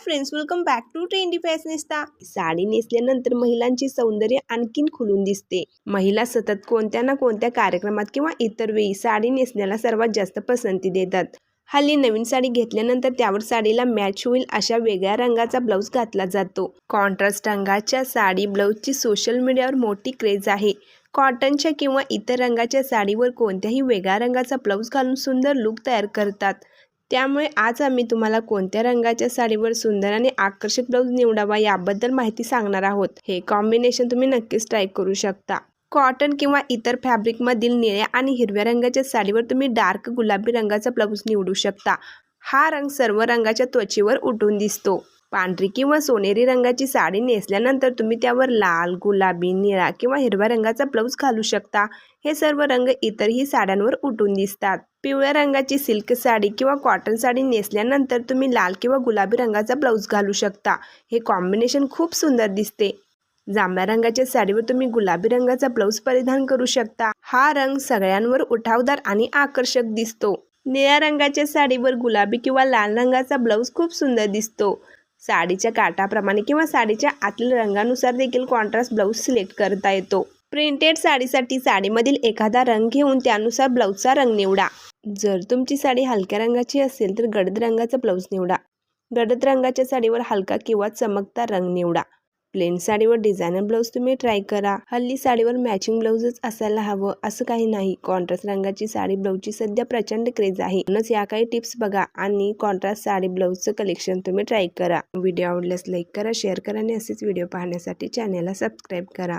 Friends welcome back to trendy fashionista sari नेसल्यानंतर महिलांचे सौंदर्य आणखीन खुलून दिसते. महिला सतत कोणत्या ना कोणत्या कार्यक्रमात किंवा इतर वेळी साडी नेसण्याला सर्वात जास्त पसंती देतात. हल्ली नवीन साडी घेतल्यानंतर त्यावर साडीला मॅच होईल अशा वेगळ्या रंगाचा ब्लाऊज घातला जातो. कॉन्ट्रास्ट रंगाच्या साडी ब्लाऊजची सोशल मीडियावर मोठी क्रेज आहे. कॉटनच्या किंवा इतर रंगाच्या साडीवर कोणत्याही वेगळ्या रंगाचा ब्लाऊज घालून सुंदर लुक तयार करतात. त्यामुळे आज आम्ही तुम्हाला कोणत्या रंगाच्या साडीवर सुंदर आणि आकर्षक ब्लाऊज निवडावा याबद्दल माहिती सांगणार आहोत. हे कॉम्बिनेशन तुम्ही नक्कीच ट्राय करू शकता. कॉटन किंवा इतर फॅब्रिकमधील निळ्या आणि हिरव्या रंगाच्या साडीवर तुम्ही डार्क गुलाबी रंगाचा ब्लाऊज निवडू शकता. हा रंग सर्व रंगाच्या त्वचेवर उठून दिसतो. पांढरी किंवा सोनेरी रंगाची साडी नेसल्यानंतर तुम्ही त्यावर लाल गुलाबी निळा किंवा हिरव्या रंगाचा ब्लाऊज घालू शकता. हे सर्व रंग इतरही साड्यांवर उठून दिसतात. पिवळ्या रंगाची सिल्क साडी किंवा कॉटन साडी नेसल्यानंतर तुम्ही लाल किंवा गुलाबी रंगाचा ब्लाऊज घालू शकता. हे कॉम्बिनेशन खूप सुंदर दिसते. जांभळ्या रंगाच्या साडीवर तुम्ही गुलाबी रंगाचा ब्लाऊज परिधान करू शकता. हा रंग सगळ्यांवर उठावदार आणि आकर्षक दिसतो. निळ्या रंगाच्या साडीवर गुलाबी किंवा लाल रंगाचा ब्लाऊज खूप सुंदर दिसतो. साडीच्या काठाप्रमाणे किंवा साडीच्या आतील रंगानुसार देखील कॉन्ट्रास्ट ब्लाऊज सिलेक्ट करता येतो. प्रिंटेड साडीसाठी साडीमधील एखादा रंग घेऊन त्यानुसार ब्लाऊजचा रंग निवडा. जर तुमची साडी हलक्या रंगाची असेल तर गडद रंगाचा ब्लाऊज निवडा. गडद रंगाच्या साडीवर हलका किंवा चमकता रंग निवडा. प्लेन साडीवर डिझायनर ब्लाऊज तुम्ही ट्राय करा. हल्ली साडीवर मॅचिंग ब्लाऊजच असायला हवं असं काही नाही. कॉन्ट्रास्ट रंगाची साडी ब्लाऊजची सध्या प्रचंड क्रेज आहे. म्हणूनच या काही टिप्स बघा आणि कॉन्ट्रास्ट साडी ब्लाऊजचं कलेक्शन तुम्ही ट्राय करा. व्हिडिओ आवडल्यास लाईक करा शेअर करा आणि असेच व्हिडिओ पाहण्यासाठी चॅनलला सबस्क्राईब करा.